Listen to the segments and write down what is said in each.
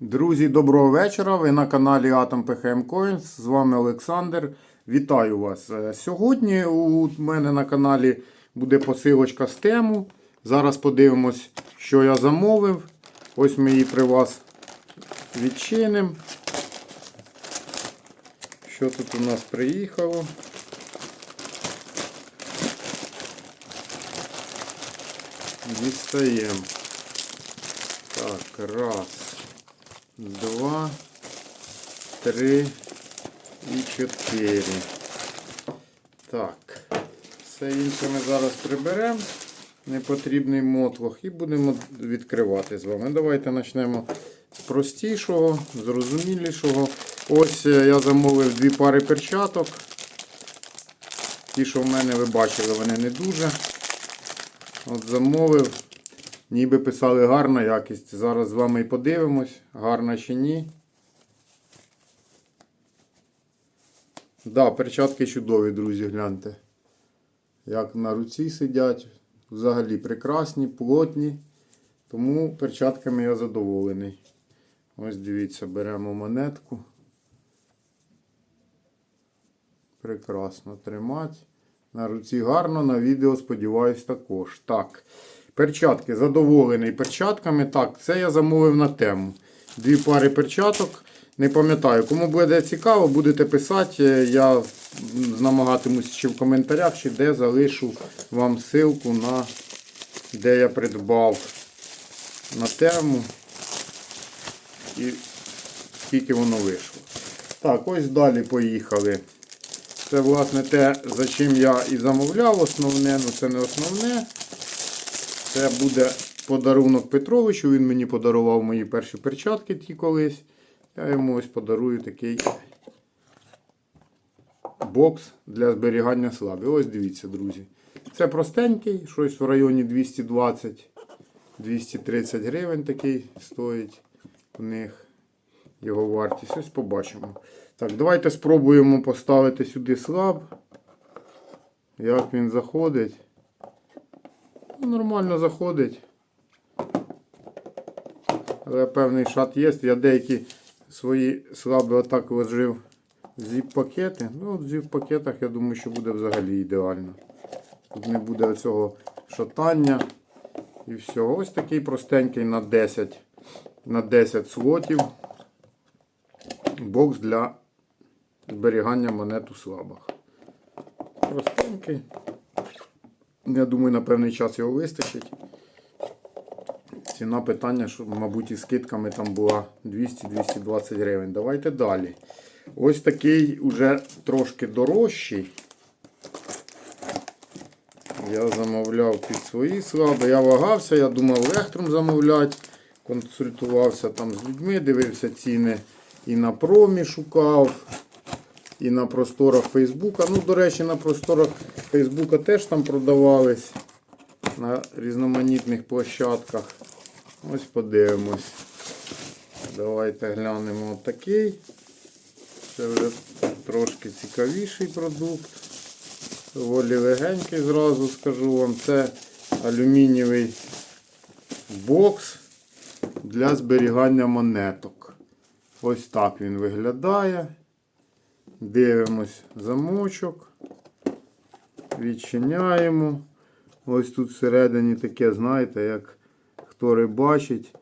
Друзі, доброго вечора. Ви на каналі Atom PHM Coins. З вами Олександр. Вітаю вас. Е, Сьогодні у мене на каналі буде посилочка з тему. Зараз подивимось, що я замовив. Ось ми її при вас відчинимо. Що тут у нас приїхало? Дістаємо. Так, раз, два, три і чотири. Так. Все інше ми зараз приберемо. Непотрібний мотлох і будемо відкривати з вами. Давайте почнемо з простішого, зрозумілішого. Ось е, я замовив дві пари перчаток. Ті, що в мене ви бачили, вони не дуже. От замовив. Ніби писали гарна якість. Зараз з вами і подивимось, гарна чи ні. Да, перчатки чудові, друзі, гляньте. Як на руці сидять. Взагалі прекрасні, плотні. Тому перчатками я задоволений. Ось дивіться, беремо монетку. Прекрасно тримати. На руці гарно, на відео, сподіваюсь, також. Так. Перчатки задоволений перчатками. Так, це я замовив на тему. Дві пари перчаток. Не пам'ятаю, кому буде цікаво, будете писати. Я намагатимусь чи в коментарях, чи де залишу вам ссылку на де я придбав на тему і скільки воно вийшло. Так, ось далі поїхали. Це, власне, те, за чим я і замовляв основне, ну це не основне. Це буде подарунок Петровичу. Він мені подарував мої перші перчатки ті колись. Я йому ось подарую такий бокс для зберігання слаби. Ось дивіться, друзі. Це простенький, щось в районі 220-230 гривень такий стоїть у них його вартість. Ось побачимо. Так, давайте спробуємо поставити сюди слаб. Як він заходить. Ну, Нормально заходить. Але певний шат є. Я деякі свої слаби отак вложив зіп-пакети. Ну, в зіп-пакетах я думаю, що буде взагалі ідеально. Тут не буде оцього шатання. І все. Ось такий простенький на 10 на 10 слотів. Бокс для зберігання монет у слабах. Простенький. Я думаю, на певний час його вистачить. Ціна питання, що, мабуть, із скидками там була 200-220 гривень. Давайте далі. Ось такий уже трошки дорожчий. Я замовляв під свої слаби. Я вагався, я думав лехтром замовляти. Консультувався там з людьми, дивився ціни і на промі шукав, і на просторах Фейсбука. Ну, до речі, на просторах Фейсбука теж там продавались на різноманітних площадках. Ось подивимось. Давайте глянемо отакий. Це вже трошки цікавіший продукт. Доволі легенький, зразу скажу вам. Це алюмінієвий бокс для зберігання монеток. Ось так він виглядає. Дивимось замочок. Відчиняємо. Ось тут всередині таке, знаєте, як хто рибачить,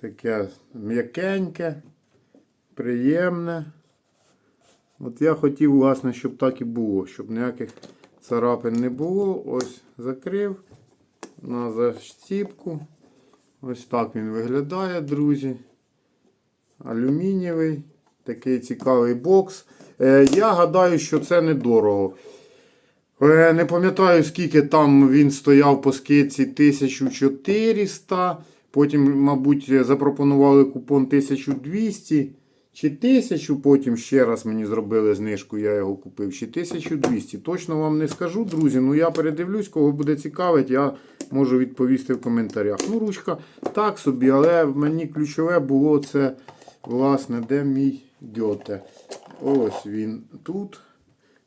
таке м'якеньке, приємне. От я хотів, власне, щоб так і було, щоб ніяких царапин не було. Ось закрив на защіпку. Ось так він виглядає, друзі. Алюмінієвий. Такий цікавий бокс. Е, я гадаю, що це недорого. Е, Не пам'ятаю, скільки там він стояв по скидці 1400. Потім, мабуть, запропонували купон 1200 чи 1000. Потім ще раз мені зробили знижку, я його купив. Чи 1200. Точно вам не скажу, друзі. Ну я передивлюсь, кого буде цікавить, я можу відповісти в коментарях. Ну, ручка так собі, але мені ключове було це, власне, де мій гьоте. Ось він тут.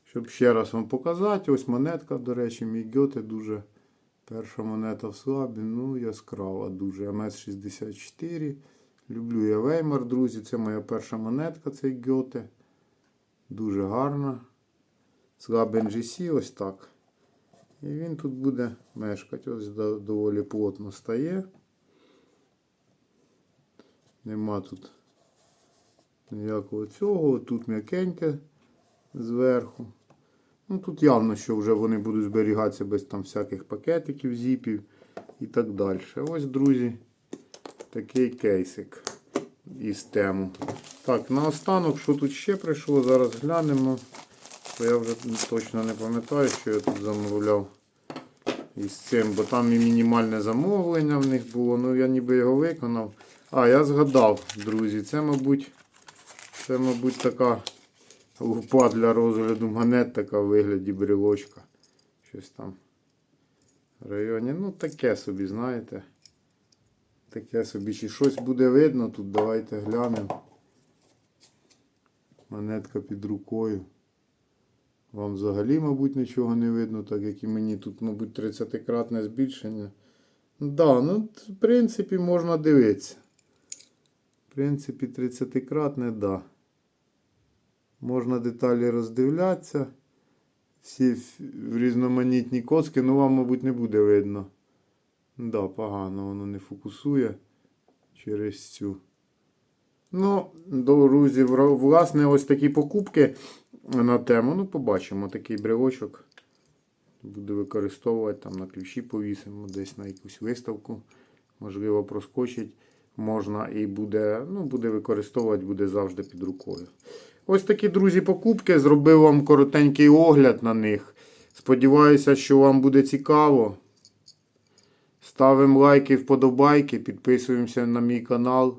Щоб ще раз вам показати, ось монетка, до речі, мій гьоте дуже перша монета в слабі, ну яскрава дуже. МС-64 Люблю я Веймар, друзі. Це моя перша монетка, цей Гьоте. Дуже гарна. Слаб NGC, ось так. І він тут буде мешкати. Ось доволі плотно стає. Нема тут ніякого цього. Тут м'якеньке зверху. Ну тут явно, що вже вони будуть зберігатися без там всяких пакетиків, зіпів і так далі. Ось, друзі, такий кейсик із тему. Так, наостанок, що тут ще прийшло, зараз глянемо. Бо я вже точно не пам'ятаю, що я тут замовляв із цим, бо там і мінімальне замовлення в них було. Ну я ніби його виконав. А, я згадав, друзі, це, мабуть, це, мабуть, така лупа для розгляду монет, така в вигляді брелочка. Щось там в районі. Ну, таке собі, знаєте. Таке собі. Чи щось буде видно тут, давайте глянемо. Монетка під рукою. Вам взагалі, мабуть, нічого не видно, так як і мені тут, мабуть, 30-кратне збільшення. Да, ну, в принципі, можна дивитися. В принципі, 30-кратне, да. Можна деталі роздивлятися. Всі різноманітні коски, ну вам, мабуть, не буде видно. Да, погано, воно не фокусує через цю. Ну, друзі, власне, ось такі покупки на тему. Ну, побачимо такий брелочок. Буду використовувати там на ключі повісимо, десь на якусь виставку. Можливо, проскочить можна і буде, ну, буде використовувати, буде завжди під рукою. Ось такі, друзі, покупки. Зробив вам коротенький огляд на них. Сподіваюся, що вам буде цікаво. Ставимо лайки, вподобайки, підписуємося на мій канал.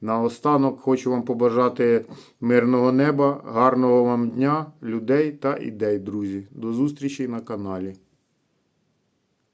Наостанок хочу вам побажати мирного неба, гарного вам дня, людей та ідей, друзі. До зустрічі на каналі.